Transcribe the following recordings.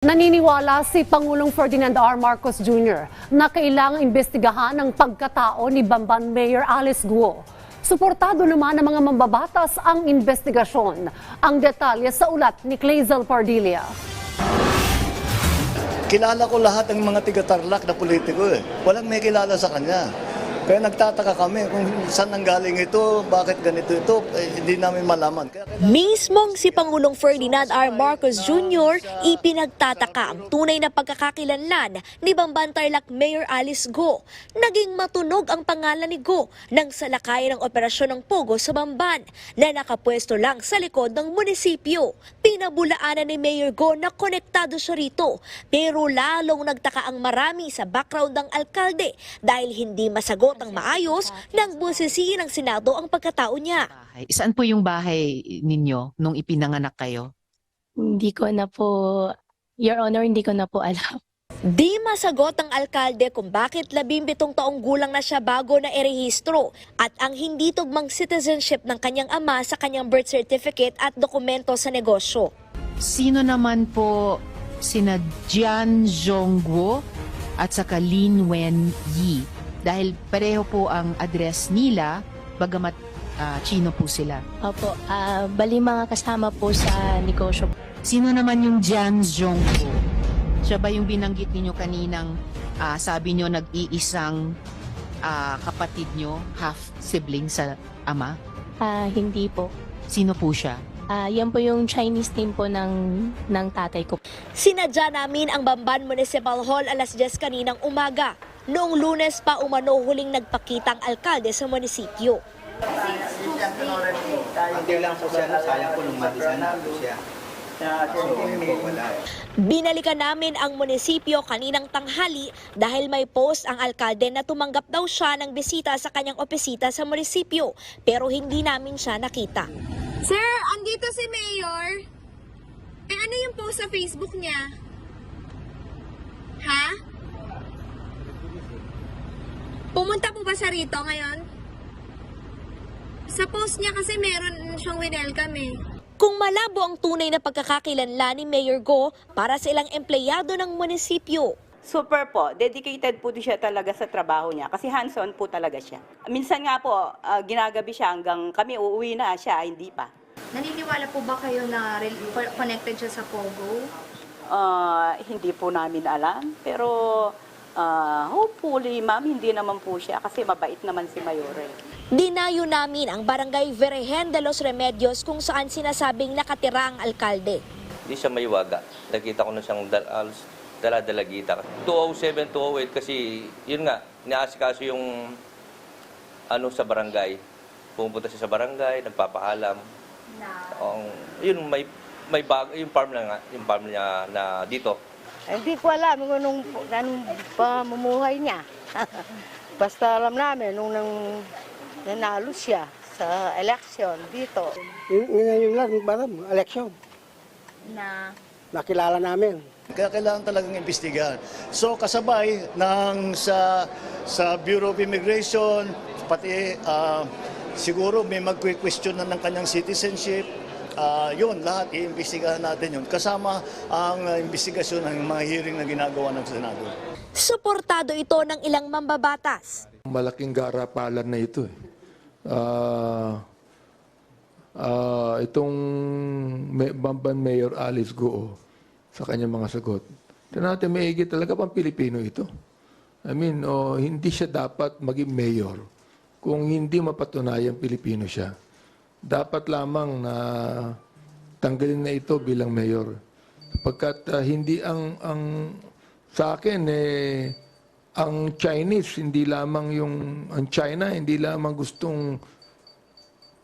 Naniniwala si Pangulong Ferdinand R. Marcos Jr. na kailangang imbestigahan ang pagkatao ni Bamban Mayor Alice Guo. Suportado naman ng mga mambabatas ang investigasyon. Ang detalye sa ulat ni Clazel Pardilla. Kilala ko lahat ng mga tiga-tarlac na politiko eh. Walang may kilala sa kanya. Kaya nagtataka kami kung saan nanggaling ito, bakit ganito ito, eh, hindi namin malaman. Kaya Mismong si Pangulong Ferdinand R. Marcos Jr. ipinagtataka ang tunay na pagkakakilanlan ni Bambantarlac Mayor Alice Go. Naging matunog ang pangalan ni Go nang salakayan ng operasyon ng Pogo sa Bamban na nakapwesto lang sa likod ng munisipyo. Pinabulaanan ni Mayor Go na konektado siya rito pero lalong nagtaka ang marami sa background ng alkalde dahil hindi masagot ang maayos nang busisiin ng Senado ang pagkatao niya. Saan po yung bahay ninyo nung ipinanganak kayo? Hindi ko na po, Your Honor, hindi ko na po alam. Di masagot ng alkalde kung bakit labimbitong taong gulang na siya bago na erehistro at ang hindi tugmang citizenship ng kanyang ama sa kanyang birth certificate at dokumento sa negosyo. Sino naman po sina Jian Zhongguo at saka Lin Wen Yi? Dahil pareho po ang address nila, bagamat Chino po sila. Opo, ah, bali mga kasama po sa negosyo. Sino naman yung Jian Zhongguo? Siya ba yung binanggit ninyo kaninang ah, sabi nyo nag-iisang ah, kapatid nyo, half sibling sa ama? Ah, hindi po. Sino po siya? Ah, yan po yung Chinese name po ng, ng tatay ko. Sinadya namin ang Bamban Municipal Hall alas 10 kaninang umaga. Noong lunes pa umano huling nagpakita ang alkalde sa munisipyo. Hindi lang po siya, sayang po nung matisan na po siya. Binalikan namin ang munisipyo kaninang tanghali dahil may post ang alkalde na tumanggap daw siya ng bisita sa kanyang opisita sa munisipyo pero hindi namin siya nakita. Sir, andito si Mayor. Eh, ano yung post sa Facebook niya? Ha? Pumunta po ba siya rito ngayon? Sa post niya kasi meron siyang winelcome eh. Kung malabo ang tunay na pagkakakilanlan ni Mayor Go para sa ilang empleyado ng munisipyo, Super po. Dedicated po din siya talaga sa trabaho niya. Kasi hands-on po talaga siya. Minsan nga po, ah, ginagabi siya hanggang kami uuwi na siya, hindi pa. Naniniwala po ba kayo na connected siya sa Pogo? Ah, hindi po namin alam. Pero ah, hopefully, ma'am, hindi naman po siya. Kasi mabait naman si Mayore. dinayo namin ang barangay Virgen de los Remedios kung saan sinasabing nakatira ang alkalde. Hindi siya maiwaga. Nakita ko na siyang dal, alos- dala-dalagita. 207, 208 kasi yun nga, niasikaso yung ano sa barangay. Pumunta siya sa barangay, nagpapaalam. Ang, yun, may may bag, yung farm na nga, yung farm niya na dito. Hindi ko alam kung anong, anong pamumuhay niya. Basta alam namin nung nang, nanalo siya sa election dito. Ngayon lang, parang election. Na Nakilala namin. Kaya kailangan talagang imbestigahan. So kasabay ng sa sa Bureau of Immigration, pati ah, siguro may magque-question na ng kanyang citizenship. Ah, yun, lahat iimbestigahan natin yun. Kasama ang ah, investigasyon ng mga hearing na ginagawa ng Senado. Suportado ito ng ilang mambabatas. Malaking garapalan na ito eh. Ah, ah, itong May- Bamban Mayor Alice Goo sa kanyang mga sagot. Ito natin maigi talaga pang Pilipino ito. I mean, oh, hindi siya dapat maging mayor kung hindi mapatunayan Pilipino siya. Dapat lamang na tanggalin na ito bilang mayor. Pagkat ah, hindi ang ang sa akin eh ang Chinese hindi lamang yung ang China hindi lamang gustong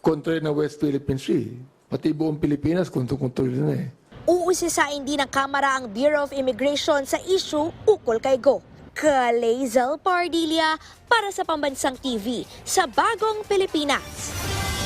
kontrol na West Philippine Sea. Pati buong Pilipinas kontrol na eh. Uusisain din ng Kamara ang Bureau of Immigration sa issue ukol kay Go. Kalezal Pardilla para sa Pambansang TV sa Bagong Pilipinas.